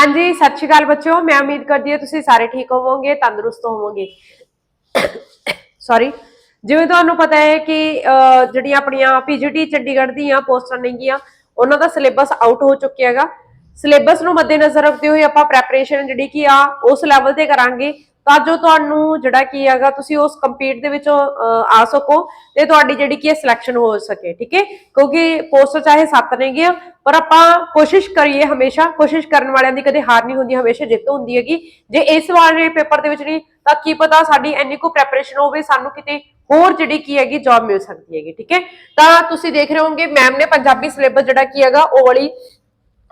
ਹਾਂਜੀ, ਸਤਿ ਸ਼੍ਰੀ ਅਕਾਲ ਬੱਚਿਓ। ਮੈਂ ਉਮੀਦ ਕਰਦੀ ਹਾਂ ਤੁਸੀਂ ਸਾਰੇ ਠੀਕ ਹੋਵੋਗੇ, ਤੰਦਰੁਸਤ ਹੋਵੋਗੇ। ਸੌਰੀ ਜਿਵੇਂ ਤੁਹਾਨੂੰ ਪਤਾ ਹੈ ਕਿ ਜਿਹੜੀਆਂ ਆਪਣੀਆਂ ਪੀਜੀਟੀ ਚੰਡੀਗੜ੍ਹ ਦੀਆਂ ਪੋਸਟਾਂ ਨੇਗੀਆਂ, ਉਹਨਾਂ ਦਾ ਸਿਲੇਬਸ ਆਊਟ ਹੋ ਚੁੱਕਿਆ ਹੈਗਾ। ਸਿਲੇਬਸ ਨੂੰ ਮੱਦੇਨਜ਼ਰ ਰੱਖਦੇ ਹੋਏ ਆਪਾਂ ਪ੍ਰੈਪਰੇਸ਼ਨ ਜਿਹੜੀ ਕੀ ਆ, ਉਸ ਲੈਵਲ ਤੇ ਕਰਾਂਗੇ। ਤਾਂ ਜੋ ਤੁਹਾਨੂੰ ਜਿਹੜਾ ਕੀ ਹੈਗਾ, ਤੁਸੀਂ ਉਸ ਕੰਪੀਟ ਦੇ ਵਿੱਚੋਂ ਆ ਸਕੋ ਤੇ ਤੁਹਾਡੀ ਜਿਹੜੀ ਕੀ ਸਿਲੈਕਸ਼ਨ ਹੋ ਸਕੇ, ਠੀਕ ਹੈ? ਕਿਉਂਕਿ ਪੋਸਟ ਚਾਹੇ 7 ਨੇਗੇ ਪਰ ਆਪਾਂ ਕੋਸ਼ਿਸ਼ ਕਰੀਏ ਹਮੇਸ਼ਾ, ਕੋਸ਼ਿਸ਼ ਕਰਨ ਵਾਲਿਆਂ ਦੀ ਕਦੇ ਹਾਰ ਨਹੀਂ ਹੁੰਦੀ, ਹਮੇਸ਼ਾ ਜਿੱਤ ਹੁੰਦੀ ਹੈਗੀ। ਜੇ ਇਸ ਵਾਲੇ ਪੇਪਰ ਦੇ ਵਿੱਚ ਨਹੀਂ, ਤਾਂ ਕੀ ਪਤਾ ਸਾਡੀ ਇੰਨੀ ਕੋ ਪ੍ਰੈਪਰੇਸ਼ਨ ਹੋਵੇ, ਸਾਨੂੰ ਕਿਤੇ ਹੋਰ ਜਿਹੜੀ ਕੀ ਹੈਗੀ ਜੌਬ ਮਿਲ ਸਕਦੀ ਹੈਗੀ, ਠੀਕ ਹੈ? ਤਾਂ ਤੁਸੀਂ ਦੇਖ ਰਹੇ ਹੋਵੋਗੇ ਮੈਮ ਨੇ ਪੰਜਾਬੀ ਸਿਲੇਬਸ ਜਿਹੜਾ ਕੀ ਹੈਗਾ, ਉਹ ਵਾਲੀ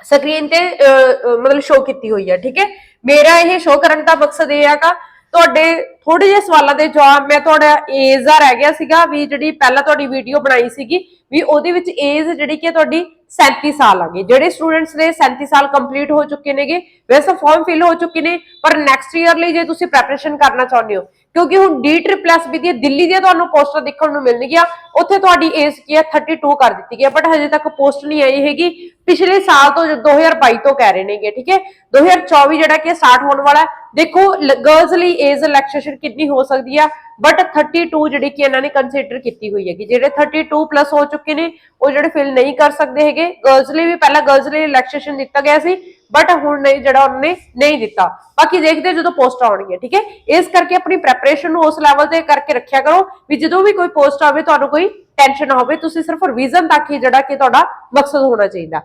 ਸਕਰੀਨ ਤੇ ਅਹ, ਮਤਲਬ ਸ਼ੋ ਕੀਤੀ ਹੋਈ ਹੈ ਠੀਕ ਹੈ? ਮੇਰਾ ਇਹ ਸ਼ੋ ਕਰਨ ਦਾ ਮਕਸਦ ਇਹ ਹੈਗਾ ਤੁਹਾਡੇ ਥੋੜੇ ਜਿਹੇ ਸਵਾਲਾਂ ਦੇ ਜਵਾਬ ਮੈਂ ਤੁਹਾਡਾ ਏਜ ਦਾ ਰਹਿ ਗਿਆ ਸੀਗਾ ਵੀ ਜਿਹੜੀ ਪਹਿਲਾਂ ਤੁਹਾਡੀ ਵੀਡੀਓ ਬਣਾਈ ਸੀਗੀ ਵੀ ਉਹਦੇ ਵਿੱਚ ਏਜ ਜਿਹੜੀ ਕਿ ਤੁਹਾਡੀ 37 ਸਾਲ ਆ ਜਿਹੜੇ ਸਟੂਡੈਂਟਸ ਦੇ 37 ਸਾਲ ਕੰਪਲੀਟ ਹੋ ਚੁੱਕੇ ਨੇਗੇ, ਵੈਸੇ ਫਾਰਮ ਫਿਲ ਹੋ ਚੁੱਕੇ ਨੇ, ਪਰ ਨੈਕਸਟ ਈਅਰ ਲਈ ਜੇ ਤੁਸੀਂ ਪ੍ਰੈਪਰੇਸ਼ਨ ਕਰਨਾ ਚਾਹੁੰਦੇ ਹੋ, ਕਿਉਂਕਿ ਹੁਣ ਡੀ ਟ੍ਰਿਪਲ ਵੀ ਦੀ ਦਿੱਲੀ ਦੀਆਂ ਤੁਹਾਨੂੰ ਪੋਸਟਾਂ ਦੇਖਣ ਨੂੰ ਮਿਲਣਗੀਆਂ, ਉੱਥੇ ਤੁਹਾਡੀ ਏਜ ਕੀ ਹੈ 32 ਕਰ ਦਿੱਤੀ ਗਈ ਹੈ ਬਟ ਹਜੇ ਤੱਕ ਪੋਸਟ ਨਹੀਂ ਆਈ ਹੈਗੀ। ਪਿਛਲੇ ਸਾਲ ਤੋਂ 2022 ਤੋਂ ਕਹਿ ਰਹੇ ਨੇਗੇ, ਠੀਕ ਹੈ? 2024 ਜਿਹੜਾ ਕਿ ਸਟਾਰਟ ਹੋਣ ਵਾਲਾ ਦੇਖੋ ਗਰਲਸ ਲਈ ਏਜ ਰਿਲੈਕਸੇਸ਼ਨ ਕਿੰਨੀ ਹੋ ਸਕਦੀ ਹੈ ਬਟ 32 ਜਿਹੜੀ ਕਿ ਇਹਨਾਂ ਨੇ ਕੰਸੀਡਰ ਕੀਤੀ ਹੋਈ ਹੈਗੀ, ਜਿਹੜੇ 32 ਪਲੱਸ ਹੋ ਚੁੱਕੇ ਨੇ, ਉਹ ਜਿਹੜੇ ਫਿਲ ਨਹੀਂ ਕਰ ਸਕਦੇ ਹੈਗੇ। ਗਰਲਸ ਲਈ ਵੀ ਪਹਿਲਾਂ ਗਰਲਸ ਲਈ ਰਿਲੈਕਸੇਸ਼ਨ ਦਿੱਤਾ ਗਿਆ ਸੀ ਬਟ ਹੁਣ ਨਹੀਂ, ਜਿਹੜਾ ਉਹਨਾਂ ਨੇ ਨਹੀਂ ਦਿੱਤਾ। ਬਾਕੀ ਦੇਖਦੇ ਜਦੋਂ ਪੋਸਟ ਆਉਣਗੀਆਂ, ਠੀਕ ਹੈ? ਇਸ ਕਰਕੇ ਆਪਣੀ ਪ੍ਰੈਪਰੇਸ਼ਨ ਨੂੰ ਉਸ ਲੈਵਲ ਤੇ ਕਰਕੇ ਰੱਖਿਆ ਕਰੋ ਵੀ ਜਦੋਂ ਵੀ ਕੋਈ ਪੋਸਟ ਆਵੇ, ਤੁਹਾਨੂੰ ਕੋਈ ਟੈਨਸ਼ਨ ਨਾ ਹੋਵੇ। ਤੁਸੀਂ ਸਿਰਫ ਰਿਵੀਜ਼ਨ ਤੱਕ ਹੀ ਜਿਹੜਾ ਕਿ ਤੁਹਾਡਾ ਮਕਸਦ ਹੋਣਾ ਚਾਹੀਦਾ।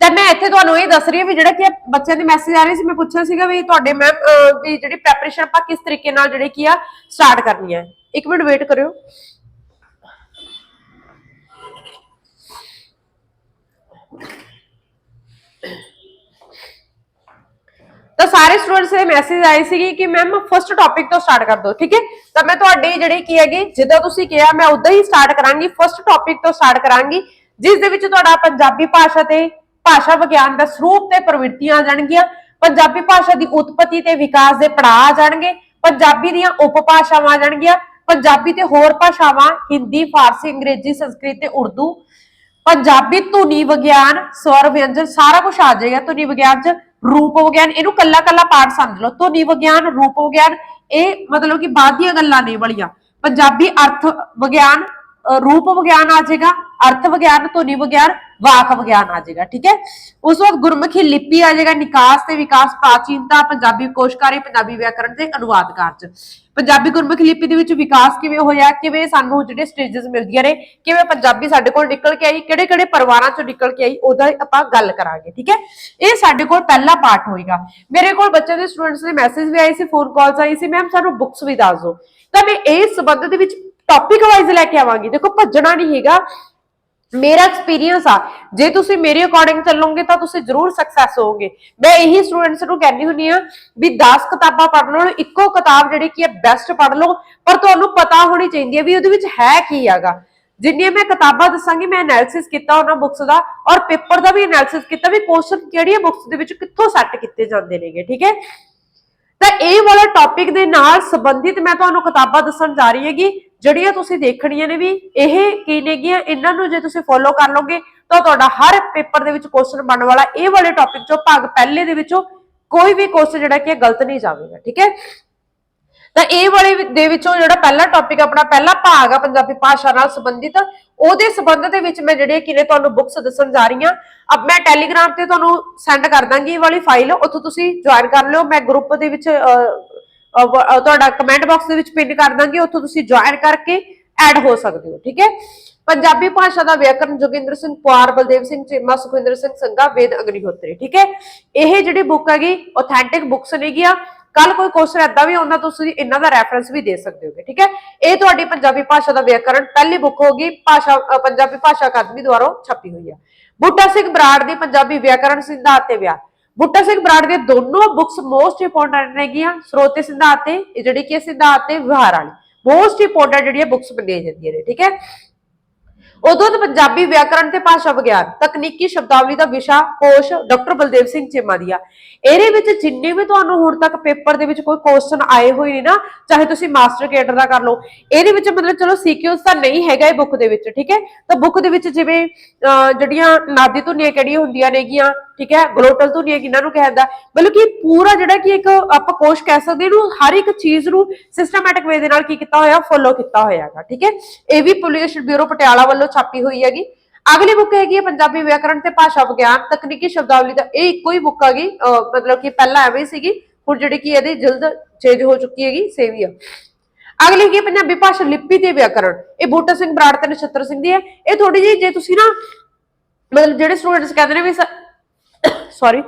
ਤਾਂ ਮੈਂ ਇੱਥੇ ਤੁਹਾਨੂੰ ਇਹ ਦੱਸ ਰਹੀ ਹਾਂ ਵੀ ਜਿਹੜਾ ਕਿ ਬੱਚਿਆਂ ਦੇ ਮੈਸੇਜ ਆ ਰਹੇ ਸੀ, ਮੈਂ ਪੁੱਛਿਆ ਸੀਗਾ ਵੀ ਤੁਹਾਡੇ ਮੈਮ ਵੀ ਜਿਹੜੀ ਪ੍ਰੈਪਰੇਸ਼ਨ ਆਪਾਂ ਕਿਸ ਤਰੀਕੇ ਨਾਲ ਜਿਹੜੇ ਕੀ ਆ ਸਟਾਰਟ ਕਰਨੀ ਹੈ। ਇੱਕ ਮਿੰਟ ਵੇਟ ਕਰਿਓ। ਤਾਂ ਸਾਰੇ ਸਟੂਡੈਂਟਸ ਦੇ ਮੈਸੇਜ ਆਏ ਸੀਗੇ ਕਿ ਮੈਮ ਫਰਸਟ ਟੌਪਿਕ ਤੋਂ ਸਟਾਰਟ ਕਰ ਦਿਓ, ਠੀਕ ਹੈ? ਤਾਂ ਮੈਂ ਤੁਹਾਡੇ ਜਿਹੜੇ ਕੀ ਹੈਗੇ, ਜਿੱਦਾਂ ਤੁਸੀਂ ਕਿਹਾ, ਮੈਂ ਉਦਾਂ ਹੀ ਸਟਾਰਟ ਕਰਾਂਗੀ ਫਰਸਟ ਟੌਪਿਕ ਤੋਂ ਸਟਾਰਟ ਕਰਾਂਗੀ, ਜਿਸ ਦੇ ਵਿੱਚ ਤੁਹਾਡਾ ਪੰਜਾਬੀ ਭਾਸ਼ਾ ਤੇ ਭਾਸ਼ਾ ਵਿਗਿਆਨ ਦਾ ਸਰੂਪ ਤੇ ਪ੍ਰਵਿਰਤੀਆਂ ਆ ਜਾਣਗੀਆਂ, ਪੰਜਾਬੀ ਭਾਸ਼ਾ ਦੀ ਉਤਪਤੀ ਤੇ ਵਿਕਾਸ ਦੇ ਪੜਾਅ ਆ ਜਾਣਗੇ, ਪੰਜਾਬੀ ਦੀਆਂ ਉਪਭਾਸ਼ਾਵਾਂ ਜਾਣਗੀਆਂ, ਪੰਜਾਬੀ ਤੇ ਹੋਰ ਭਾਸ਼ਾਵਾਂ, ਹਿੰਦੀ, ਫਾਰਸੀ, ਅੰਗਰੇਜ਼ੀ, ਸੰਸਕ੍ਰਿਤ ਤੇ ਉਰਦੂ, ਪੰਜਾਬੀ ਧੁਨੀ ਵਿਗਿਆਨ, ਸਵਰ ਵਿਅੰਜਨ, ਸਾਰਾ ਕੁਝ ਆ ਜਾਏਗਾ ਧੁਨੀ ਵਿਗਿਆਨ ਚ, ਰੂਪ ਵਿਗਿਆਨ, ਇਹਨੂੰ ਕੱਲਾ ਕੱਲਾ ਪਾਠ ਸਮਝ ਲਓ, ਧੁਨੀ ਵਿਗਿਆਨ, ਰੂਪ ਵਿਗਿਆਨ, ਇਹ ਮਤਲਬ ਕਿ ਬਾਅਦ ਦੀਆਂ ਗੱਲਾਂ ਨਹੀਂ ਵਾਲੀਆਂ, ਪੰਜਾਬੀ ਅਰਥ ਵਿਗਿਆਨ ਰੂਪ ਵਿਗਿਆਨ ਆ ਜਾਏਗਾ, ਅਰਥ ਵਿਗਿਆਨ, ਧੁਨੀ ਵਿਗਿਆਨ ਵਾਕ ਵਿਗਿਆਨ ਆ ਜਾਏਗਾ, ਠੀਕ ਹੈ? ਉਸ ਵਕਤ ਗੁਰਮੁਖੀ ਲਿਪੀ ਆ ਜਾਏਗਾ, ਨਿਕਾਸ ਤੇ ਵਿਕਾਸ, ਪ੍ਰਾਚੀਨਤਾ, ਪੰਜਾਬੀ ਕੋਸ਼ਕਾਰੀ, ਪੰਜਾਬੀ ਵਿਆਕਰਣ ਤੇ ਅਨੁਵਾਦ ਕਾਰਜ। ਪੰਜਾਬੀ ਗੁਰਮੁਖੀ ਲਿਪੀ ਦੇ ਵਿੱਚ ਵਿਕਾਸ ਕਿਵੇਂ ਹੋਇਆ, ਕਿਵੇਂ ਸਾਨੂੰ ਜਿਹੜੇ ਸਟੇजेस ਮਿਲਦੀਆਂ ਨੇ, ਕਿਵੇਂ ਪੰਜਾਬੀ ਸਾਡੇ ਕੋਲ ਨਿਕਲ ਕੇ ਆਈ ਕਿਹੜੇ ਕਿਹੜੇ ਪਰਿਵਾਰਾਂ ਚੋਂ ਨਿਕਲ ਕੇ ਆਈ, ਉਹਦਾ ਆਪਾਂ ਗੱਲ ਕਰਾਂਗੇ, ਠੀਕ ਹੈ? ਇਹ ਸਾਡੇ ਕੋਲ ਪਹਿਲਾ ਪਾਰਟ ਹੋਏਗਾ। ਮੇਰੇ ਕੋਲ ਬੱਚਿਆਂ ਦੇ ਸਟੂਡੈਂਟਸ ਦੇ ਮੈਸੇਜ ਵੀ ਆਏ ਸੀ ਫੋਨ ਕਾਲਸ ਆਈ ਸੀ ਮੈਮ ਸਾਨੂੰ ਬੁੱਕਸ ਵੀ ਦੱਸ ਦਿਓ। ਤਾਂ ਮੈਂ ਇਸ ਸੰਬੰਧ ਦੇ ਵਿੱਚ ਟੌਪਿਕ ਵਾਈਜ਼ ਲੈ ਕੇ ਆਵਾਂਗੀ। ਦੇਖੋ, ਭੱਜਣਾ ਨਹੀਂ ਹੈਗਾ। ਮੇਰਾ ਐਕਸਪੀਰੀਅੰਸ ਆ। ਜੇ ਤੁਸੀਂ ਮੇਰੇ ਅਕੋਰਡਿੰਗ ਚੱਲੋਗੇ ਤਾਂ ਤੁਸੀਂ ਜ਼ਰੂਰ ਸਕਸੈਸ ਹੋਵੋਗੇ। ਮੈਂ ਇਹੀ ਸਟੂਡੈਂਟਸ ਨੂੰ ਕਹਿੰਦੀ ਹੁੰਦੀ ਆ ਵੀ 10 ਕਿਤਾਬਾਂ ਪੜ੍ਹ ਲਓ, ਇੱਕੋ ਕਿਤਾਬ ਜਿਹੜੀ ਕੀ ਹੈ ਬੈਸਟ ਪੜ੍ਹ ਲਓ, ਪਰ ਤੁਹਾਨੂੰ ਪਤਾ ਹੋਣੀ ਚਾਹੀਦੀ ਹੈ ਵੀ ਉਹਦੇ ਵਿੱਚ ਹੈ ਕੀ ਹੈਗਾ। ਜਿੰਨੀਆਂ ਮੈਂ ਕਿਤਾਬਾਂ ਦੱਸਾਂਗੀ, ਮੈਂ ਐਨਾਲਿਸਿਸ ਕੀਤਾ ਉਹਨਾਂ ਬੁੱਕਸ ਦਾ ਔਰ ਪੇਪਰ ਦਾ ਵੀ ਐਨਾਲਿਸਿਸ ਕੀਤਾ ਵੀ ਕੁਐਸਚਨ ਕਿਹੜੀਆਂ ਬੁੱਕਸ ਦੇ ਵਿੱਚ ਕਿੱਥੋਂ ਸੈੱਟ ਕੀਤੇ ਜਾਂਦੇ ਨੇਗੇ, ਠੀਕ ਹੈ? ਤਾਂ ਇਹ ਵਾਲਾ ਟੌਪਿਕ ਦੇ ਨਾਲ ਸੰਬੰਧਿਤ ਮੈਂ ਤੁਹਾਨੂੰ ਕਿਤਾਬਾਂ ਦੱਸਣ ਜਾ ਰਹੀ ਹੈਗੀ। ਜਿਹੜੀਆਂ ਤੁਸੀਂ ਦੇਖਣੀਆਂ ਨੇ ਵੀ ਇਹ ਕੀ ਨੇਗੀਆਂ ਇਹਨਾਂ ਨੂੰ ਜੇ ਤੁਸੀਂ ਫੋਲੋ ਕਰ ਲਓਗੇ ਤਾਂ ਤੁਹਾਡਾ ਹਰ ਪੇਪਰ ਦੇ ਵਿੱਚ ਕੁਐਸਚਨ ਬਣਨ ਵਾਲਾ ਇਹ ਵਾਲੇ ਟੌਪਿਕ ਚੋਂ ਭਾਗ ਪਹਿਲੇ ਦੇ ਵਿੱਚੋਂ ਕੋਈ ਵੀ ਕੁਐਸਚਨ ਜਿਹੜਾ ਕਿ ਗਲਤ ਨਹੀਂ ਜਾਵੇਗਾ ਠੀਕ ਹੈ? ਤਾਂ ਇਹ ਵਾਲੇ ਦੇ ਵਿੱਚੋਂ ਜਿਹੜਾ ਪਹਿਲਾ ਟੌਪਿਕ ਆਪਣਾ ਪਹਿਲਾ ਭਾਗ ਆ ਪੰਜਾਬੀ ਭਾਸ਼ਾ ਨਾਲ ਸੰਬੰਧਿਤ ਉਹਦੇ ਸੰਬੰਧ ਦੇ ਵਿੱਚ ਮੈਂ ਜਿਹੜੇ ਕਿ ਨੇ ਤੁਹਾਨੂੰ ਬੁੱਕਸ ਦੱਸਣ ਜਾ ਰਹੀ ਹਾਂ ਅਬ ਮੈਂ ਟੈਲੀਗ੍ਰਾਮ ਤੇ ਤੁਹਾਨੂੰ ਸੈਂਡ ਕਰ ਦਾਂਗੀ ਇਹ ਵਾਲੀ ਫਾਈਲ ਉੱਥੋਂ ਤੁਸੀਂ ਜੁਆਇਨ ਕਰ ਲਿਓ ਮੈਂ ਗਰੁੱਪ ਦੇ ਵਿੱਚ ਅਹ, ਤੁਹਾਡਾ ਕਮੈਂਟ ਬਾਕਸ ਦੇ ਵਿੱਚ ਪਿੰਨ ਕਰ ਦਾਂਗੇ, ਉੱਥੋਂ ਤੁਸੀਂ ਜੁਆਇਨ ਕਰਕੇ ਐਡ ਹੋ ਸਕਦੇ ਹੋ, ਠੀਕ ਹੈ? ਪੰਜਾਬੀ ਭਾਸ਼ਾ ਦਾ ਵਿਆਕਰਨ ਜੋਗਿੰਦਰ ਸਿੰਘ ਪੁਆਰ, ਬਲਦੇਵ ਸਿੰਘ ਚੀਮਾ, ਸੁਖਵਿੰਦਰ ਸਿੰਘ ਸੰਗਾ ਵੇਦ ਅਗਨੀਹੋਤਰੀ, ਠੀਕ ਹੈ? ਇਹ ਜਿਹੜੀ ਬੁੱਕ ਹੈਗੀ ਆਥੈਂਟਿਕ ਬੁੱਕਸ ਨੇਗੀਆਂ ਕੱਲ ਕੋਈ ਕੁਐਸਚਨ ਏਦਾਂ ਵੀ ਆਉਂਦਾ, ਤੁਸੀਂ ਇਹਨਾਂ ਦਾ ਰੈਫਰੈਂਸ ਵੀ ਦੇ ਸਕਦੇ ਹੋਗੇ, ਠੀਕ ਹੈ? ਇਹ ਤੁਹਾਡੀ ਪੰਜਾਬੀ ਭਾਸ਼ਾ ਦਾ ਵਿਆਕਰਨ, ਪਹਿਲੀ ਬੁੱਕ ਹੋਗੀ ਭਾਸ਼ਾ ਪੰਜਾਬੀ ਭਾਸ਼ਾ ਅਕਾਦਮੀ ਦੁਆਰਾ ਛਪੀ ਹੋਈ ਹੈ। ਬੂਟਾ ਸਿੰਘ ਬਰਾੜ ਦੀ ਪੰਜਾਬੀ ਵਿਆਕਰਨ, ਸਿਧਾਂਤ ਤੇ ਵਿਆਹ। ਬੁੱਟਾ ਸਿੰਘ ਬਰਾੜ ਦੇ ਦੋਨੋਂ ਬੁੱਕਸ ਮੋਸਟ ਇੰਪੋਰਟੈਂਟ ਨੇਗੀਆਂ, ਸਰੋਤੇ ਸਿਧਾਂਤ ਤੇ ਜਿਹੜੀ ਕਿ ਸਿਧਾਂਤ ਤੇ ਵਿਹਾਰ ਵਾਲੀ। ਮੋਸਟ ਇੰਪੋਰਟੈਂਟ ਜਿਹੜੀਆਂ ਬੁੱਕਸ ਮੰਨੀਆਂ ਜਾਂਦੀਆਂ ਨੇ, ਠੀਕ ਹੈ? ਉਦੋਂ ਤਾਂ ਪੰਜਾਬੀ ਵਿਆਕਰਣ ਤੇ ਭਾਸ਼ਾ ਵਿਗਿਆਨ, ਤਕਨੀਕੀ ਸ਼ਬਦਾਵਲੀ ਦਾ ਵਿਸ਼ਾ, ਕੋਸ਼ ਡਾਕਟਰ ਬਲਦੇਵ ਸਿੰਘ ਚੀਮਾ ਇਹਦੇ ਵਿੱਚ ਜਿੰਨੇ ਵੀ ਤੁਹਾਨੂੰ ਹੁਣ ਤੱਕ ਪੇਪਰ ਦੇ ਵਿੱਚ ਕੋਈ ਕੁਐਸਚਨ ਆਏ ਹੋਏ ਨੇ ਨਾ, ਚਾਹੇ ਤੁਸੀਂ ਮਾਸਟਰ ਕੇਡਰ ਦਾ ਕਰ ਲਓ, ਇਹਦੇ ਵਿੱਚ ਮਤਲਬ ਚਲੋ ਸੀਕਿਊਸ ਤਾਂ ਨਹੀਂ ਹੈਗਾ ਇਹ ਬੁੱਕ ਦੇ ਵਿੱਚ, ਠੀਕ ਹੈ? ਤਾਂ ਬੁੱਕ ਦੇ ਵਿੱਚ ਜਿਵੇਂ ਜਿਹੜੀਆਂ ਨਾਦੀ ਧੁਨੀਆਂ ਕਿਹੜੀਆਂ ਹੁੰਦੀਆਂ ਨੇਗੀਆਂ, ਠੀਕ ਹੈ? ਗਲੋਟਲ ਧੁਨੀਆਂ ਕਿਹਨਾਂ ਨੂੰ ਕਹਿੰਦਾ ਮਤਲਬ ਕਿ ਪੂਰਾ ਜਿਹੜਾ ਕਿ ਇੱਕ ਆਪਾਂ ਕੋਸ਼ ਕਹਿ ਸਕਦੇ ਇਹਨੂੰ ਹਰ ਇੱਕ ਚੀਜ਼ ਨੂੰ ਸਿਸਟਮੈਟਿਕ ਵੇ ਦੇ ਨਾਲ ਕੀ ਕੀਤਾ ਹੋਇਆ ਫੋਲੋ ਕੀਤਾ ਹੋਇਆ ਹੈਗਾ, ਠੀਕ ਹੈ? ਇਹ ਵੀ ਪੋਲੀਟੀਸ਼ਨ ਬਿਊਰੋ ਪਟਿਆਲਾ ਵੱਲੋਂ ਛਾਪੀ ਹੋਈ ਹੈਗੀ। ਅਗਲੀ ਬੁੱਕ ਹੈਗੀ ਹੈ ਪੰਜਾਬੀ ਵਿਆਕਰਣ ਤੇ ਭਾਸ਼ਾ ਵਿਗਿਆਨ। ਤਕਨੀਕੀ ਸ਼ਬਦਾਵਲੀ ਦਾ ਇਹ ਇੱਕੋ ਹੀ ਬੁੱਕ ਹੈਗੀ। ਮਤਲਬ ਕਿ ਪਹਿਲਾਂ ਐਵੇਂ ਸੀਗੀ, ਹੁਣ ਜਿਹੜੀ ਕਿ ਇਹਦੀ ਜਲਦ ਚੇਂਜ ਹੋ ਚੁੱਕੀ ਹੈਗੀ ਸੇਮ ਹੀ ਆ। ਅਗਲੀ ਹੈਗੀ ਪੰਜਾਬੀ ਭਾਸ਼ਾ ਲਿਪੀ ਤੇ ਵਿਆਕਰਣ। ਇਹ ਬੂਟਾ ਸਿੰਘ ਬਰਾੜ ਤੇ ਨਛੱਤਰ ਸਿੰਘ ਦੀ ਹੈ। ਇਹ ਥੋੜੀ ਜਿਹੀ ਜੇ ਤੁਸੀਂ ਨਾ ਮਤਲਬ ਜਿਹੜੇ ਸਟੂਡੈਂਟਸ ਕਹਿੰਦੇ ਨੇ ਵੀ ਸੌਰੀ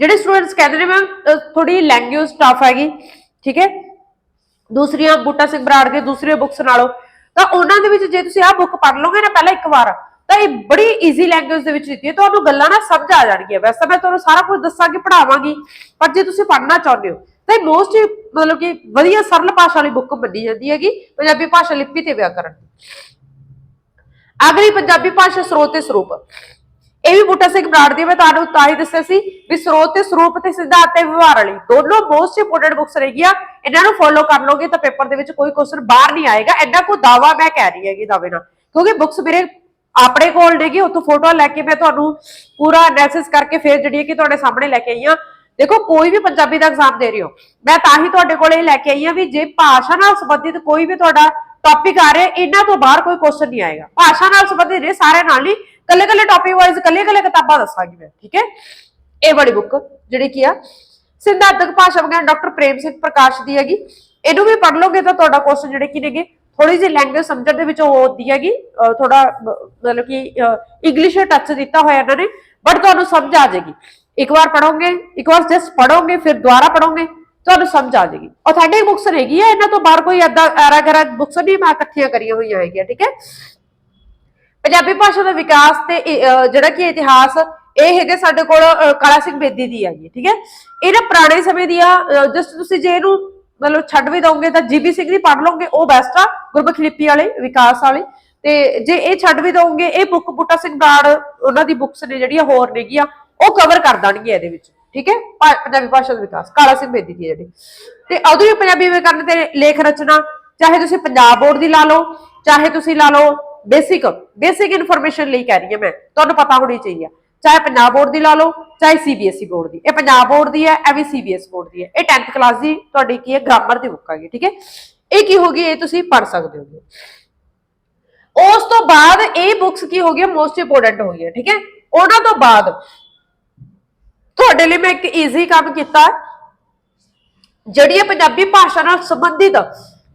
ਜਿਹੜੇ ਸਟੂਡੈਂਟਸ ਕਹਿੰਦੇ ਨੇ ਮੈਮ ਥੋੜੀ ਲੈਂਗੁਏਜ ਟਫ ਹੈਗੀ, ਠੀਕ ਹੈ? ਦੂਸਰੀਆਂ ਬੂਟਾ ਸਿੰਘ ਬਰਾੜ ਦੀਆਂ ਦੂਸਰੀਆਂ ਬੁੱਕਸ ਨਾਲੋਂ, ਤਾਂ ਉਹਨਾਂ ਦੇ ਵਿੱਚ ਜੇ ਤੁਸੀਂ ਆਹ ਬੁੱਕ ਪੜ੍ਹ ਲਓਗੇ ਨਾ ਪਹਿਲਾਂ ਇੱਕ ਵਾਰ, ਤਾਂ ਇਹ ਬੜੀ ਈਜ਼ੀ ਲੈਂਗੁਏਜ ਦੇ ਵਿੱਚ ਦਿੱਤੀ ਹੈ, ਤੁਹਾਨੂੰ ਗੱਲਾਂ ਨਾ ਸਮਝ ਆ ਜਾਣਗੀਆਂ। ਵੈਸੇ ਤਾਂ ਮੈਂ ਤੁਹਾਨੂੰ ਸਾਰਾ ਕੁਝ ਦੱਸਾਂਗੀ ਪੜਾਵਾਂਗੀ ਪਰ ਜੇ ਤੁਸੀਂ ਪੜ੍ਹਨਾ ਚਾਹੁੰਦੇ ਹੋ, ਤਾਂ ਇਹ ਮੋਸਟ ਮਤਲਬ ਕਿ ਵਧੀਆ ਸਰਲ ਭਾਸ਼ਾ ਵਾਲੀ ਬੁੱਕ ਮੰਨੀ ਜਾਂਦੀ ਹੈਗੀ, ਪੰਜਾਬੀ ਭਾਸ਼ਾ ਲਿਪੀ ਤੇ ਵਿਆਕਰਣ ਅਗਲੀ ਪੰਜਾਬੀ ਭਾਸ਼ਾ ਸਰੋਤ ਤੇ ਸਰੂਪ। ਇਹ ਵੀ ਬੂਟਾ ਸਿੰਘ ਬਰਾੜ ਦੀ ਮੈਂ ਤੁਹਾਨੂੰ ਤਾਂ ਹੀ ਦੱਸਿਆ ਸੀ ਵੀ ਸਰੋਤ ਤੇ ਸਰੂਪ ਤੇ ਸਿਧਾਂਤ ਤੇ ਵਿਵਹਾਰ ਵਾਲੀ ਦੋਨੋਂ ਮੋਸਟ ਇੰਪੋਰਟੈਂਟ ਬੁੱਕਸ ਰਹਿਗੀਆਂ ਇਹਨਾਂ ਨੂੰ ਫੋਲੋ ਕਰ ਲਓਗੇ ਤਾਂ ਪੇਪਰ ਦੇ ਵਿੱਚ ਕੋਈ ਕੁਐਸਚਨ ਬਾਹਰ ਨਹੀਂ ਆਏਗਾ। ਐਡਾ ਕੋਈ ਦਾਵਾ ਮੈਂ ਕਹਿ ਰਹੀ ਹੈਗੀ ਦਾਵੇ ਨਾਲ। ਕਿਉਂਕਿ ਬੁੱਕਸ ਮੇਰੇ ਆਪਣੇ ਕੋਲ ਨੇਗੀ, ਉੱਥੋਂ ਫੋਟੋ ਲੈ ਕੇ ਮੈਂ ਤੁਹਾਨੂੰ ਪੂਰਾ ਐਨਾਲਿਸਿਸ ਕਰਕੇ ਫਿਰ ਜਿਹੜੀ ਕਿ ਤੁਹਾਡੇ ਸਾਹਮਣੇ ਲੈ ਕੇ ਆਈ ਹਾਂ। ਦੇਖੋ, ਕੋਈ ਵੀ ਪੰਜਾਬੀ ਦਾ ਐਗਜ਼ਾਮ ਦੇ ਰਹੇ ਹੋ। ਮੈਂ ਤਾਂ ਹੀ ਤੁਹਾਡੇ ਕੋਲ ਇਹ ਲੈ ਕੇ ਆਈ ਹਾਂ ਵੀ ਜੇ ਭਾਸ਼ਾ ਨਾਲ ਸੰਬੰਧਿਤ ਕੋਈ ਵੀ ਤੁਹਾਡਾ ਟੌਪਿਕ ਆ ਰਿਹਾ, ਇਹਨਾਂ ਤੋਂ ਬਾਹਰ ਕੋਈ ਕੁਐਸਚਨ ਨਹੀਂ ਆਏਗਾ। ਭਾਸ਼ਾ ਨਾਲ ਸੰਬੰਧਿਤ ਨੇ ਸਾਰੇ ਨਾਲ ਹੀ ਕੱਲੇ ਕੱਲੇ ਟੌਪਿਕ ਵਾਈਜ਼ ਕੱਲੇ ਕੱਲੇ ਕਿਤਾਬਾਂ ਦੱਸਾਂਗੀ ਮੈਂ, ਠੀਕ ਹੈ? ਇਹ ਵਾਲੀ ਬੁੱਕ ਜਿਹੜੀ ਕੀ ਆ, ਸਿਧਾਂਤਕ ਭਾਸ਼ਾ ਵਿਗਿਆਨ ਡਾਕਟਰ ਪ੍ਰੇਮ ਸਿੰਘ ਪ੍ਰਕਾਸ਼ ਦੀ ਹੈਗੀ। ਇਹਨੂੰ ਵੀ ਪੜ੍ਹ ਲਓਗੇ ਤਾਂ ਤੁਹਾਡਾ ਕੁਐਸਚਨ ਜਿਹੜੇ ਕੀ ਨੇਗੇ ਥੋੜੀ ਜਿਹੀ ਲੈਂਗੁਏਜ ਸਮਝਣ ਦੇ ਵਿੱਚ ਉਹ ਹੁੰਦੀ ਹੈਗੀ ਥੋੜਾ ਮਤਲਬ ਕਿ ਇੰਗਲਿਸ਼ ਟੱਚ ਦਿੱਤਾ ਹੋਇਆ ਇਹਨਾਂ ਨੇ ਬਟ ਤੁਹਾਨੂੰ ਸਮਝ ਆ ਜਾਏਗੀ। ਇੱਕ ਵਾਰ ਪੜੋਗੇ ਇੱਕ ਵਾਰ ਜਸਟ ਪੜੋਗੇ ਫਿਰ ਦੁਬਾਰਾ ਪੜੋਗੇ ਤੁਹਾਨੂੰ ਸਮਝ ਆ ਜਾਏਗੀ। ਆਥੈਂਟਿਕ ਬੁੱਕਸ ਰਹੇਗੀ ਇਹਨਾਂ ਤੋਂ ਬਾਹਰ ਕੋਈ ਏਦਾਂ ਐਰਾ ਗੈਰਾ ਬੁੱਕਸ ਨਹੀਂ ਮੈਂ ਇਕੱਠੀਆਂ ਕਰੀਆਂ ਹੋਈਆਂ ਹੈਗੀਆਂ, ਠੀਕ ਹੈ? ਪੰਜਾਬੀ ਭਾਸ਼ਾ ਦਾ ਵਿਕਾਸ ਤੇ ਜਿਹੜਾ ਕਿ ਇਤਿਹਾਸ, ਇਹ ਹੈਗੇ ਸਾਡੇ ਕੋਲ ਕਾਲਾ ਸਿੰਘ ਬੇਦੀ ਦੀ ਹੈਗੀ ਠੀਕ ਹੈ? ਇਹ ਨਾ ਪੁਰਾਣੇ ਸਮੇਂ ਦੀਆਂ ਜਸਟ ਤੁਸੀਂ ਜੇ ਇਹਨੂੰ ਮਤਲਬ ਛੱਡ ਵੀ ਦੋਗੇ ਤਾਂ ਜੀਬੀ ਸਿੰਘ ਦੀ ਪੜ੍ਹ ਲਓਗੇ ਉਹ ਬੈਸਟ ਆ, ਗੁਰਮੁਖ ਲਿਪੀ ਵਾਲੇ, ਵਿਕਾਸ ਵਾਲੇ। ਤੇ ਜੇ ਇਹ ਛੱਡ ਵੀ ਦੋਗੇ ਇਹ ਬੁੱਕ ਬੂਟਾ ਸਿੰਘ ਬਰਾੜ ਉਹਨਾਂ ਦੀ ਬੁੱਕਸ ਨੇ ਜਿਹੜੀਆਂ ਹੋਰ ਨੇਗੀਆਂ ਉਹ ਕਵਰ ਕਰ ਦੇਣਗੇ ਇਹਦੇ ਵਿੱਚ, ਠੀਕ ਹੈ? ਭਾ- ਪੰਜਾਬੀ ਭਾਸ਼ਾ ਦਾ ਵਿਕਾਸ, ਕਾਲਾ ਸਿੰਘ ਬੇਦੀ ਦੀ ਹੈ ਜਿਹੜੀ। ਤੇ ਆਧੁਨਿਕ ਪੰਜਾਬੀ ਵਿਆਕਰਣ ਤੇ ਲੇਖ ਰਚਨਾ, ਚਾਹੇ ਤੁਸੀਂ ਪੰਜਾਬ ਬੋਰਡ ਦੀ ਲਾ ਲਓ, ਚਾਹੇ ਤੁਸੀਂ ਲਾ ਲਓ ਬੇਸਿਕ ਬੇਸਿਕ ਇਨਫੋਰਮੇਸ਼ਨ ਲਈ ਕਹਿ ਰਹੀ ਹਾਂ ਮੈਂ, ਤੁਹਾਨੂੰ ਪਤਾ ਹੋਣੀ ਚਾਹੀਦੀ ਹੈ। ਚਾਹੇ ਪੰਜਾਬ ਬੋਰਡ ਦੀ ਲਾ ਲਓ, ਚਾਹੇ ਸੀਬੀਐਸਈ ਬੋਰਡ ਦੀ। ਇਹ ਪੰਜਾਬ ਬੋਰਡ ਦੀ ਹੈ, ਇਹ ਵੀ ਸੀਬੀਐਸ ਬੋਰਡ ਦੀ ਹੈ। ਇਹ 10th ਕਲਾਸ ਦੀ ਤੁਹਾਡੀ ਕੀ ਹੈ ਗ੍ਰਾਮਰ ਦੀ ਬੁੱਕ ਹੈਗੀ ਠੀਕ ਹੈ? ਇਹ ਕੀ ਹੋਗੀ ਇਹ ਤੁਸੀਂ ਪੜ ਸਕਦੇ ਹੋ ਉਸ ਤੋਂ ਬਾਅਦ ਇਹ ਬੁੱਕਸ ਕੀ ਹੋ ਗਈਆਂ ਮੋਸਟ ਇੰਪੋਰਟੈਂਟ ਹੋ ਗਈਆਂ, ਠੀਕ ਹੈ? ਉਹਨਾਂ ਤੋਂ ਬਾਅਦ ਤੁਹਾਡੇ ਲਈ ਮੈਂ ਇੱਕ ਈਜ਼ੀ ਕੰਮ ਕੀਤਾ ਜਿਹੜੀ ਹੈ ਪੰਜਾਬੀ ਭਾਸ਼ਾ ਨਾਲ ਸੰਬੰਧਿਤ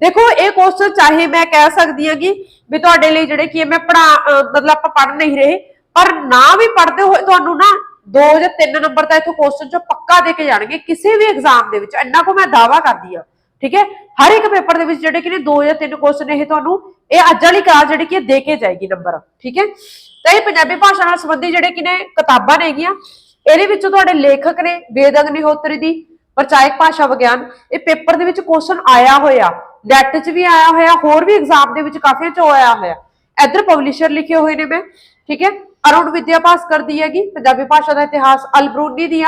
ਦੇਖੋ, ਇਹ ਕੁਐਸਚਨ ਚਾਹੇ ਮੈਂ ਕਹਿ ਸਕਦੀ ਹਾਂ ਕਿ ਵੀ ਤੁਹਾਡੇ ਲਈ ਜਿਹੜੇ ਕੀ ਮੈਂ ਪੜਾ ਮਤਲਬ ਆਪਾਂ ਪੜ ਨਹੀਂ ਰਹੇ, ਪਰ ਨਾ ਵੀ ਪੜਦੇ ਹੋਏ ਤੁਹਾਨੂੰ ਨਾ 2 ਜਾਂ 3 ਨੰਬਰ ਤਾਂ ਇਥੋਂ ਕੁਐਸਚਨ ਚੋਂ ਪੱਕਾ ਦੇ ਕੇ ਜਾਣਗੇ ਕਿਸੇ ਵੀ ਐਗਜ਼ਾਮ ਦੇ ਵਿੱਚ। ਇੰਨਾ ਕੋ ਮੈਂ ਦਾਵਾ ਕਰਦੀ ਆ ਠੀਕ ਹੈ? ਹਰ ਇੱਕ ਪੇਪਰ ਦੇ ਵਿੱਚ ਜਿਹੜੇ ਕਿ ਨੇ 2 ਜਾਂ 3 ਕੁਐਸਚਨ ਇਹ ਤੁਹਾਨੂੰ, ਇਹ ਅੱਜ ਵਾਲੀ ਕਲਾਸ ਜਿਹੜੀ ਕਿ ਦੇ ਕੇ ਜਾਏਗੀ ਨੰਬਰ, ਠੀਕ ਹੈ? ਤਾਂ ਇਹ ਪੰਜਾਬੀ ਭਾਸ਼ਾ ਨਾਲ ਸੰਬੰਧੀ ਜਿਹੜੇ ਕਿ ਨੇ ਕਿਤਾਬਾਂ ਨੇਗੀਆਂ ਇਹਦੇ ਵਿੱਚੋਂ ਤੁਹਾਡੇ ਲੇਖਕ ਨੇ ਵੇਦ ਅਗਨੀਹੋਤਰੀ ਦੀ ਪ੍ਰਚਾਇਕ ਭਾਸ਼ਾ ਵਿਗਿਆਨ, ਇਹ ਪੇਪਰ ਦੇ ਵਿੱਚ ਕੁਐਸਚਨ ਆਇਆ ਹੋਇਆ। ਨੈਟ 'ਚ ਵੀ ਆਇਆ ਹੋਇਆ, ਹੋਰ ਵੀ ਐਗਜ਼ਾਮ ਦੇ ਵਿੱਚ ਕਾਫੀ ਚ ਆਇਆ ਹੋਇਆ। ਇੱਧਰ ਪਬਲਿਸ਼ਰ ਲਿਖੇ ਹੋਏ ਨੇ ਮੈਂ ਠੀਕ ਹੈ? ਅਰੁਣ ਵਿਦਿਆ ਭਾਸਕਰ ਦੀ ਹੈਗੀ, ਪੰਜਾਬੀ ਭਾਸ਼ਾ ਦਾ ਇਤਿਹਾਸ ਅਲਬਰੂਨੀ ਦੀ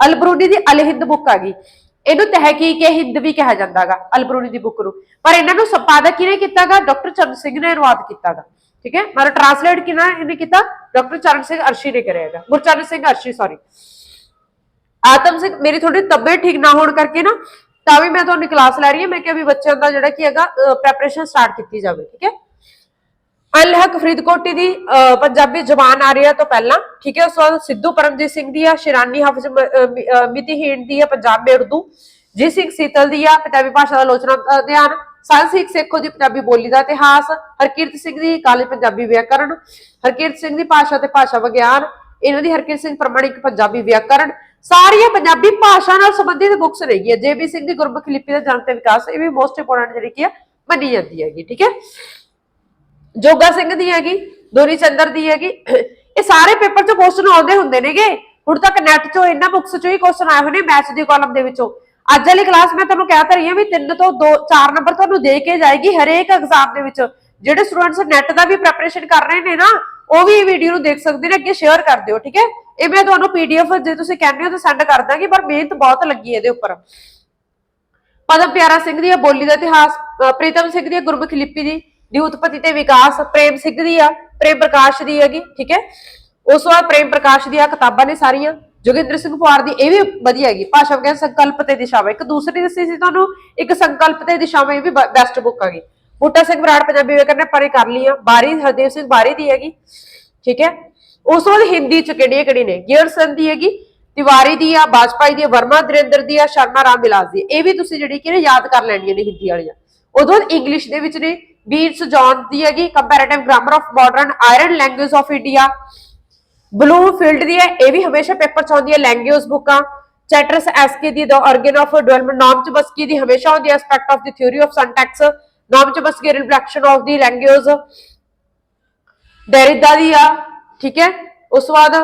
ਅਲਬਰੂਨੀ ਦੀ ਅਲ ਹਿੰਦ ਬੁੱਕ ਹੈਗੀ। ਇਹਨੂੰ ਤਹਿਕੀਕ ਇਹ ਹਿੰਦ ਵੀ ਕਿਹਾ ਜਾਂਦਾਗਾ, ਅਲਬਰੂਨੀ ਦੀ ਬੁੱਕ ਨੂੰ। ਪਰ ਇਹਨਾਂ ਨੂੰ ਸੰਪਾਦਕ ਕਿਹਨੇ ਕੀਤਾਗਾ? ਡਾਕਟਰ ਚਰਨ ਸਿੰਘ ਨੇ ਅਨੁਵਾਦ ਕੀਤਾਗਾ, ਠੀਕ ਹੈ? ਮਤਲਬ ਟ੍ਰਾਂਸਲੇਟ ਕਿਹਨਾਂ ਇਹਨੇ ਕੀਤਾ? ਡਾਕਟਰ ਚਰਨ ਸਿੰਘ ਅਰਸ਼ੀ ਨੇ ਕਰਿਆਗਾ ਗੁਰਚਰਨ ਸਿੰਘ ਅਰਸ਼ੀ ਸੌਰੀ ਆਤਮ ਸਿੰਘ, ਮੇਰੀ ਥੋੜੀ ਤਬੀਅਤ ਠੀਕ ਨਾ ਹੋਣ ਕਰਕੇ ਨਾ ਤਾਂ ਵੀ ਮੈਂ ਤੁਹਾਨੂੰ ਕਲਾਸ ਲੈ ਰਹੀ ਹਾਂ। ਮੈਂ ਕਿਹਾ ਵੀ ਬੱਚਿਆਂ ਦਾ ਜਿਹੜਾ ਕੀ ਹੈਗਾ ਪ੍ਰੈਪਰੇਸ਼ਨ ਸਟਾਰਟ ਕੀਤੀ ਜਾਵੇ ਠੀਕ ਹੈ? ਅਲਹਕ ਫਰੀਦਕੋਟੀ ਦੀ ਪੰਜਾਬੀ ਜ਼ਬਾਨ ਆ ਰਹੀ ਹੈ ਤੋਂ ਪਹਿਲਾਂ ਠੀਕ ਹੈ? ਉਸ ਤੋਂ ਬਾਅਦ ਸਿੱਧੂ ਪਰਮਜੀਤ ਸਿੰਘ ਦੀ ਆ ਸ਼ਿਰਾਨੀ ਹਾਫਿਜ਼ ਮ- ਅਹ, ਮਿਤੀਹੀਣ ਦੀ ਆ ਪੰਜਾਬੀ ਉਰਦੂ। ਜੀ ਸਿੰਘ ਸੀਤਲ ਦੀ ਆ ਪੰਜਾਬੀ ਭਾਸ਼ਾ ਦਾ ਆਲੋਚਨਾ ਦਾ ਅਧਿਐਨ ਸਿੱਖ ਸਿੰਘ ਸੇਖੋ ਦੀ ਪੰਜਾਬੀ ਬੋਲੀ ਦਾ ਇਤਿਹਾਸ। ਹਰਕੀਰਤ ਸਿੰਘ ਦੀ ਕਾਲਜ ਪੰਜਾਬੀ ਵਿਆਕਰਣ ਹਰਕੀਰਤ ਸਿੰਘ ਦੀ ਭਾਸ਼ਾ ਤੇ ਭਾਸ਼ਾ ਵਿਗਿਆਨ। ਇਹਨਾਂ ਦੀ ਹਰਕੀਰਤ ਸਿੰਘ ਪ੍ਰਮਾਣਿਕ ਪੰਜਾਬੀ ਵਿਆਕਰਣ ਸਾਰੀਆਂ ਪੰਜਾਬੀ ਭਾਸ਼ਾ ਨਾਲ ਸੰਬੰਧਿਤ ਬੁੱਕਸ ਨੇਗੀਆਂ ਜੇਬੀ ਸਿੰਘ ਦੀ ਗੁਰਮੁਖੀ ਲਿਪੀ ਦਾ ਜਨਮ ਤੇ ਵਿਕਾਸ, ਇਹ ਵੀ ਮੋਸਟ ਇੰਪੋਰਟੈਂਟ ਜਿਹੜੀ ਕੀ ਆ, ਮੰਨੀ ਜਾਂਦੀ ਹੈਗੀ, ਠੀਕ ਹੈ? ਜੋਗਾ ਸਿੰਘ ਦੀ ਹੈਗੀ, ਦੋਰੀ ਚੰਦਰ ਦੀ ਹੈਗੀ, ਇਹ ਸਾਰੇ ਪੇਪਰ 'ਚ ਕੁਐਸਚਨ ਆਉਂਦੇ ਹੁੰਦੇ ਨੇਗੇ। ਹੁਣ ਤੱਕ ਨੈਟ 'ਚੋਂ ਇਹਨਾਂ ਬੁੱਕਸ 'ਚੋਂ ਹੀ ਕੁਐਸਚਨ ਆਏ ਹੋਏ ਨੇ ਮੈਥ ਦੀ ਕਾਲਮ ਦੇ ਵਿੱਚੋਂ। ਅੱਜ ਵਾਲੀ ਕਲਾਸ ਮੈਂ ਤੁਹਾਨੂੰ ਕਹਿ ਤਾਂ ਰਹੀ ਹਾਂ ਵੀ 3 ਤੋਂ 2 4 ਨੰਬਰ ਤੁਹਾਨੂੰ ਦੇ ਕੇ ਜਾਏਗੀ ਹਰੇਕ ਐਗਜ਼ਾਮ ਦੇ ਵਿੱਚ। ਜਿਹੜੇ ਸਟੂਡੈਂਟਸ ਨੈਟ ਦਾ ਵੀ ਪ੍ਰੈਪਰੇਸ਼ਨ ਕਰ ਰਹੇ ਨੇ ਨਾ ਉਹ ਵੀ ਇਹ ਵੀਡੀਓ ਨੂੰ ਦੇਖ ਸਕਦੇ ਨੇ, ਅੱਗੇ ਸ਼ੇਅਰ ਕਰ ਦਿਓ, ਠੀਕ ਹੈ? ਇਹ ਮੈਂ ਤੁਹਾਨੂੰ ਪੀਡੀਐਫ ਜੇ ਤੁਸੀਂ ਕਹਿੰਦੇ ਹੋ ਤਾਂ ਸੈਂਡ ਕਰ ਦਾਂਗੀ, ਪਰ ਮਿਹਨਤ ਬਹੁਤ ਲੱਗੀ ਇਹਦੇ ਉੱਪਰ। ਪਦਮ ਪਿਆਰਾ ਸਿੰਘ ਦੀ ਬੋਲੀ ਦਾ ਇਤਿਹਾਸ ਪ੍ਰੀਤਮ ਸਿੰਘ ਦੀ ਆ ਲਿਪੀ ਦੀ ਦੀ ਉਤਪਤੀ ਤੇ ਵਿਕਾਸ, ਪ੍ਰੇਮ ਸਿੰਘ ਦੀ ਆ, ਪ੍ਰੇਮ ਪ੍ਰਕਾਸ਼ ਦੀ ਹੈਗੀ, ਠੀਕ ਹੈ? ਉਸ ਤੋਂ ਬਾਅਦ ਪ੍ਰੇਮ ਪ੍ਰਕਾਸ਼ ਦੀਆਂ ਕਿਤਾਬਾਂ ਨੇ ਸਾਰੀਆਂ, ਜੋਗਿੰਦਰ ਸਿੰਘ ਪੁਆਰ ਦੀ, ਇਹ ਵੀ ਵਧੀਆ ਹੈਗੀ, ਭਾਸ਼ਾ ਵਿਗਿਆਨ ਸੰਕਲਪ ਤੇ ਦਿਸ਼ਾਵਾਂ। ਇੱਕ ਦੂਸਰੀ ਦੱਸੀ ਸੀ ਤੁਹਾਨੂੰ, ਇੱਕ ਸੰਕਲਪ ਤੇ ਦਿਸ਼ਾਵਾਂ, ਇਹ ਵੀ ਬੈਸਟ ਬੁੱਕ ਹੈਗੀ। ਬੂਟਾ ਸਿੰਘ ਬਰਾੜ ਪੰਜਾਬੀ ਵਿਆਕਰਨ ਨੇ ਪਰੇ ਕਰ ਲਈ ਆ, ਬਾਰੀ ਹਰਦੇਵ ਸਿੰਘ ਬਾਰੀ ਦੀ ਹੈਗੀ, ਠੀਕ ਹੈ? ਉਸ ਤੋਂ ਬਾਅਦ ਹਿੰਦੀ ਚ ਕਿਹੜੀ ਕਿਹੜੀ ਨੇ? ਗੀਅਰਸਨ ਦੀ ਹੈਗੀ, ਤਿਵਾਰੀ ਦੀ ਆ, ਬਾਜਪਾਈ ਦੀ ਵਰਮਾ ਦਰਿੰਦਰ ਦੀ ਆ, ਸ਼ਰਮਾ ਰਾਮ ਵਿਲਾਸ ਦੀ ਇਹ ਵੀ ਤੁਸੀਂ ਜਿਹੜੀ ਕਿ ਯਾਦ ਕਰ ਲੈਣੀਆਂ ਨੇ ਹਿੰਦੀ ਵਾਲੀਆਂ। ਉਦੋਂ ਇੰਗਲਿਸ਼ ਦੇ ਵਿੱਚ ਨੇ ਬੀਟਸ ਜੌਨ ਦੀ ਹੈਗੀ comparative grammar of modern Aryan language of India Bloomfield ਦੀ ਹੈ, ਇਹ ਵੀ ਹਮੇਸ਼ਾ ਪੇਪਰ ਚ ਆਉਂਦੀ ਹੈ ਲੈਂਗੁਏਜ ਬੁੱਕਾਂ ਚੈਟਰਸ ਐਸਕੇ ਦੀ ਦ ਆਰਗਨ ਆਫ ਡਿਵੈਲਪਮੈਂਟ ਨਾਮ ਚ ਬਸਕੀ ਦੀ ਹਮੇਸ਼ਾ ਆਉਂਦੀ ਹੈ aspect of the theory of syntax Noam Chomsky reflection of the language ਦੀ ਆ, ਠੀਕ ਹੈ? ਉਸ ਤੋਂ ਬਾਅਦ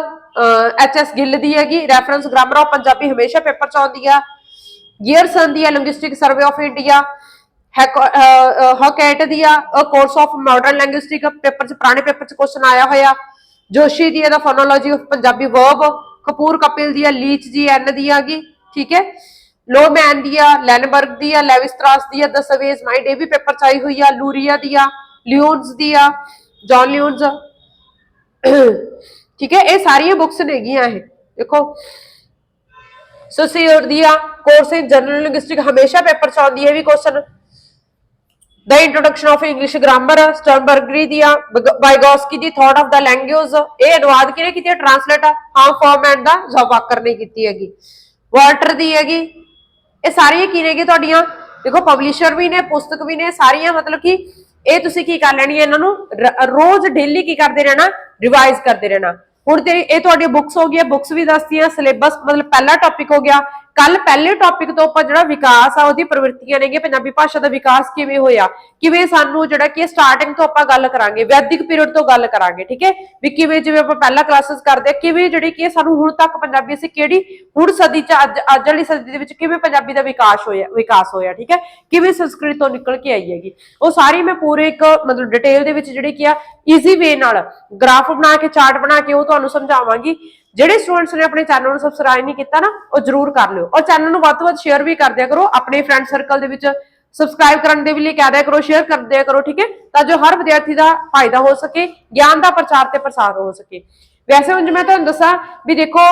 ਐਚ ਐਸ ਗਿੱਲ ਦੀ ਹੈਗੀ ਰੈਫਰੈਂਸ ਗ੍ਰਾਮਰ ਆਫ ਪੰਜਾਬੀ ਹਮੇਸ਼ਾ ਪੇਪਰ ਚ ਆਉਂਦੀ ਆ। ਗੀਅਰਸਨ ਦੀ ਆ linguistic survey of India Hockett ਦੀ ਆ। Course of modern linguistic paper ਚ, ਪੁਰਾਣੇ ਪੇਪਰ ਚ ਕੁਐਸਚਨ ਆਇਆ ਹੋਇਆ। ਜੋਸ਼ੀ ਦੀ ਦਾ phonology of Punjabi verb Kapoor Kapil ਦੀ ਆ ਲੀਚ ਜੀ ਐਨ ਦੀ ਆਗੀ ਠੀਕ ਹੈ? ਲੋਮੈਨ ਦੀ ਆ ਲੈਨਬਰਗ ਦੀ ਆ ਲੈਵਿਸਟਰਾਸ ਦੀ ਆ ਦ ਮਾਈਂਡ ਇਹ ਵੀ ਪੇਪਰ ਚ ਹੋਈ ਆ ਲੂਰੀਆ ਦੀ ਆ ਲਿਓਨਸ ਦੀ ਆ ਜੌਨ ਲਿਓਨਸ ਠੀਕ ਹੈ, ਇਹ ਸਾਰੀਆਂ ਬੁੱਕਸ ਨੇਗੀਆਂ ਇਹ, ਦੇਖੋ। ਸੋਸੀਓਰ ਦੀ ਆ ਕੋਰਸ ਇਨ ਜਨਰਲ ਲਿੰਗੁਇਸਟਿਕ ਹਮੇਸ਼ਾ ਪੇਪਰ ਚ ਆਉਂਦੀ ਹੈ ਵੀ question The introduction of English grammar ਸਟਰਨਬਰਗਰੀ ਦੀ ਆ ਬਾਈਗੋਸਕੀ ਦੀ ਥਾਟ ਆਫ ਦਾ ਲੈਂਗੁਏਜ ਇਹ ਅਨੁਵਾਦ ਕਿਹਨੇ ਕੀਤੀ ਹੈ ਟ੍ਰਾਂਸਲੇਟ ਹਾਂ ਫਾਰਮੈਟ ਦਾ ਜ਼ਵਾਕਰ ਨੇ ਕੀਤੀ ਹੈਗੀ। ਵਾਲਟਰ ਦੀ ਹੈਗੀ। ਇਹ ਸਾਰੀਆਂ ਕੀ ਨੇਗੇ ਤੁਹਾਡੀਆਂ? ਦੇਖੋ ਪਬਲਿਸ਼ਰ ਵੀ ਨੇ, ਪੁਸਤਕ ਵੀ ਨੇ, ਸਾਰੀਆਂ ਮਤਲਬ ਕਿ ਇਹ ਤੁਸੀਂ ਕੀ ਕਰ ਲੈਣੀ ਹੈ ਇਹਨਾਂ ਨੂੰ? ਰੋਜ਼ ਡੇਲੀ ਕੀ ਕਰਦੇ ਰਹਿਣਾ? ਰਿਵਾਈਜ਼ ਕਰਦੇ ਰਹਿਣਾ। ਹੁਣ ਤੇ ਇਹ ਤੁਹਾਡੀਆਂ ਬੁੱਕਸ ਹੋ ਗਈਆਂ ਬੁੱਕਸ ਵੀ ਦੱਸਦੀਆਂ ਸਿਲੇਬਸ ਮਤਲਬ ਪਹਿਲਾ ਟੌਪਿਕ ਹੋ ਗਿਆ ਕੱਲ ਪਹਿਲੇ ਟੌਪਿਕ ਤੋਂ ਆਪਾਂ ਜਿਹੜਾ ਵਿਕਾਸ ਆ, ਉਹਦੀ ਪ੍ਰਵਿਰਤੀਆਂ ਨੇਗੇ ਪੰਜਾਬੀ ਭਾਸ਼ਾ ਦਾ ਵਿਕਾਸ ਕਿਵੇਂ ਹੋਇਆ? ਕਿਵੇਂ ਸਾਨੂੰ ਜਿਹੜਾ ਕਿ ਸਟਾਰਟਿੰਗ ਤੋਂ ਆਪਾਂ ਗੱਲ ਕਰਾਂਗੇ, ਵੈਦਿਕ ਪੀਰੀਅਡ ਤੋਂ ਗੱਲ ਕਰਾਂਗੇ, ਠੀਕ ਹੈ? ਵੀ ਕਿਵੇਂ ਜਿਵੇਂ ਆਪਾਂ ਪਹਿਲਾਂ ਕਲਾਸਿਸ ਕਰਦੇ ਆ, ਕਿਵੇਂ ਜਿਹੜੀ ਕਿ ਸਾਨੂੰ ਹੁਣ ਤੱਕ ਪੰਜਾਬੀ ਅਸੀਂ ਕਿਹੜੀ, ਹੁਣ ਸਦੀ ਚ ਅੱਜ ਅੱਜ ਵਾਲੀ ਸਦੀ ਦੇ ਵਿੱਚ ਕਿਵੇਂ ਪੰਜਾਬੀ ਦਾ ਵਿਕਾਸ ਹੋਇਆ ਵਿਕਾਸ ਹੋਇਆ, ਠੀਕ ਹੈ? ਕਿਵੇਂ ਸੰਸਕ੍ਰਿਤ ਤੋਂ ਨਿਕਲ ਕੇ ਆਈ ਹੈਗੀ? ਉਹ ਸਾਰੀ ਮੈਂ ਪੂਰੇ ਇੱਕ ਮਤਲਬ ਡਿਟੇਲ ਦੇ ਵਿੱਚ ਜਿਹੜੀ ਕਿ ਆ ਈਜ਼ੀ ਵੇ ਨਾਲ ਗ੍ਰਾਫ ਬਣਾ ਕੇ ਚਾਰਟ ਬਣਾ ਕੇ ਉਹ ਤੁਹਾਨੂੰ ਸਮਝਾਵਾਂਗੀ। ਜਿਹੜੇ ਸਟੂਡੈਂਟਸ ਨੇ ਆਪਣੇ ਚੈਨਲ ਨੂੰ ਸਬਸਕ੍ਰਾਈਬ ਨਹੀਂ ਕੀਤਾ ਨਾ, ਉਹ ਜਰੂਰ ਕਰ ਲਿਓ। ਔਰ ਚੈਨਲ ਨੂੰ ਵੱਧ ਤੋਂ ਵੱਧ ਸ਼ੇਅਰ ਵੀ ਕਰ ਦਿਆ ਕਰੋ, ਆਪਣੇ ਫਰੈਂਡ ਸਰਕਲ ਦੇ ਵਿੱਚ ਸਬਸਕ੍ਰਾਈਬ ਕਰਨ ਦੇ ਵੀ ਲਈ ਕਹਿ ਦਿਆ ਕਰੋ ਸ਼ੇਅਰ ਕਰ ਦਿਆ ਕਰੋ, ਠੀਕ ਹੈ? ਤਾਂ ਜੋ ਹਰ ਵਿਦਿਆਰਥੀ ਦਾ ਫਾਇਦਾ ਹੋ ਸਕੇ, ਗਿਆਨ ਦਾ ਪ੍ਰਚਾਰ ਤੇ ਪ੍ਰਸਾਰ ਹੋ ਸਕੇ। ਵੈਸੇ ਹੁਣ ਜੇ ਮੈਂ ਤੁਹਾਨੂੰ ਦੱਸਾਂ ਵੀ ਦੇਖੋ,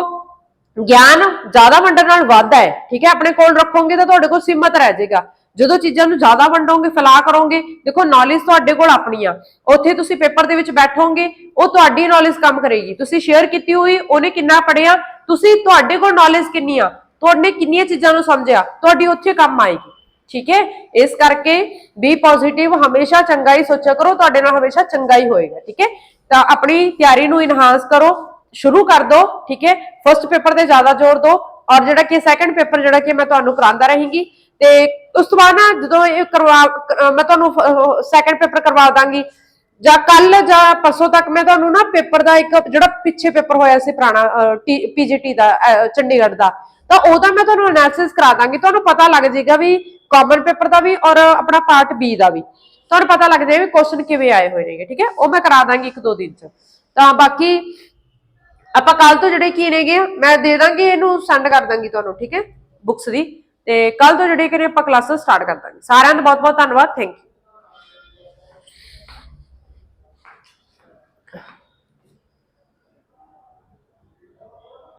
ਗਿਆਨ ਜ਼ਿਆਦਾ ਵੰਡਣ ਨਾਲ ਵੱਧਦਾ ਹੈ, ਠੀਕ ਹੈ? ਆਪਣੇ ਕੋਲ ਰੱਖੋਗੇ ਤਾਂ ਤੁਹਾਡੇ ਕੋਲ ਸੀਮਤ ਰਹਿ ਜਾਏਗਾ। ਜਦੋਂ ਚੀਜ਼ਾਂ ਨੂੰ ਜ਼ਿਆਦਾ ਵੰਡੋਗੇ ਫੈਲਾ ਕਰੋਗੇ, ਦੇਖੋ ਨੌਲੇਜ ਤੁਹਾਡੇ ਕੋਲ ਆਪਣੀ ਆ। ਉੱਥੇ ਤੁਸੀਂ ਪੇਪਰ ਦੇ ਵਿੱਚ ਬੈਠੋਗੇ, ਉਹ ਤੁਹਾਡੀ ਨੌਲੇਜ ਕੰਮ ਕਰੇਗੀ। ਤੁਸੀਂ ਸ਼ੇਅਰ ਕੀਤੀ ਹੋਈ, ਉਹਨੇ ਕਿੰਨਾ ਪੜਿਆ ਤੁਸੀਂ ਤੁਹਾਡੇ ਕੋਲ ਨੌਲੇਜ ਕਿੰਨੀ ਆ? ਤੁਹਾਡੇ ਕਿੰਨੀਆਂ ਚੀਜ਼ਾਂ ਨੂੰ ਸਮਝਿਆ? ਤੁਹਾਡੀ ਉੱਥੇ ਕੰਮ ਆਏਗੀ। ਠੀਕ ਹੈ? ਇਸ ਕਰਕੇ ਬੀ ਪੋਜ਼ਿਟਿਵ ਹਮੇਸ਼ਾ ਚੰਗਾ ਹੀ ਸੋਚਿਆ ਕਰੋ, ਤੁਹਾਡੇ ਨਾਲ ਹਮੇਸ਼ਾ ਚੰਗਾ ਹੀ ਹੋਏਗਾ। ਠੀਕ ਹੈ? ਤਾਂ ਆਪਣੀ ਤਿਆਰੀ ਨੂੰ ਇਨਹਾਂਸ ਕਰੋ, ਸ਼ੁਰੂ ਕਰ ਦਿਓ ਠੀਕ ਹੈ? ਫਰਸਟ ਪੇਪਰ ਤੇ ਜ਼ਿਆਦਾ ਜ਼ੋਰ ਦਿਓ ਔਰ ਜਿਹੜਾ ਕਿ ਸੈਕੰਡ ਪੇਪਰ ਜਿਹੜਾ ਕਿ ਮੈਂ ਤੁਹਾਨੂੰ ਕਰਾਉਂਦਾ ਰਹਾਂਗੀ ਤੇ ਉਸ ਤੋਂ ਬਾਅਦ ਨਾ ਜਦੋਂ ਇਹ ਕਰਵਾ ਕ- ਮੈਂ ਤੁਹਾਨੂੰ ਸੈਕੰਡ ਪੇਪਰ ਕਰਵਾ ਦਾਂਗੀ। ਜਾਂ ਕੱਲ ਜਾਂ ਪਰਸੋਂ ਤੱਕ ਮੈਂ ਤੁਹਾਨੂੰ ਨਾ ਪੇਪਰ ਦਾ ਇੱਕ ਜਿਹੜਾ ਪਿੱਛੇ ਪੇਪਰ ਹੋਇਆ ਸੀ ਪੁਰਾਣਾ ਪੀਜੀਟੀ ਦਾ ਚੰਡੀਗੜ੍ਹ ਦਾ, ਤਾਂ ਉਹਦਾ ਮੈਂ ਤੁਹਾਨੂੰ ਅਨਾਲਿਸਿਸ ਕਰਾ ਦਾਂਗੀ। ਤੁਹਾਨੂੰ ਪਤਾ ਲੱਗ ਜਾਏਗਾ ਵੀ ਕਾਮਨ ਪੇਪਰ ਦਾ ਵੀ ਔਰ ਆਪਣਾ ਪਾਰਟ ਬੀ ਦਾ ਵੀ। ਤੁਹਾਨੂੰ ਪਤਾ ਲੱਗ ਜਾਏਗਾ ਵੀ ਕੁਐਸਚਨ ਕਿਵੇਂ ਆਏ ਹੋਏ ਨੇਗੇ, ਠੀਕ ਹੈ? ਉਹ ਮੈਂ ਕਰਾ ਦਾਂਗੀ ਇੱਕ ਦੋ ਦਿਨ ਚ। ਤਾਂ ਬਾਕੀ ਆਪਾਂ ਕੱਲ ਤੋਂ ਜਿਹੜੇ ਕੀ ਨੇਗੇ, ਮੈਂ ਦੇ ਦਾਂਗੀ, ਇਹਨੂੰ ਸੈਂਡ ਕਰ ਦਾਂਗੀ ਤੁਹਾਨੂੰ, ਠੀਕ ਹੈ? ਬੁੱਕਸ ਦੀ। ਤੇ ਕੱਲ ਤੋਂ ਜਿਹੜੇ ਕਿ ਆਪਾਂ ਕਲਾਸਿਸ ਸਟਾਰਟ ਕਰ ਦਾਂਗੇ। ਸਾਰਿਆਂ ਦਾ ਬਹੁਤ ਬਹੁਤ ਧੰਨਵਾਦ। Thank you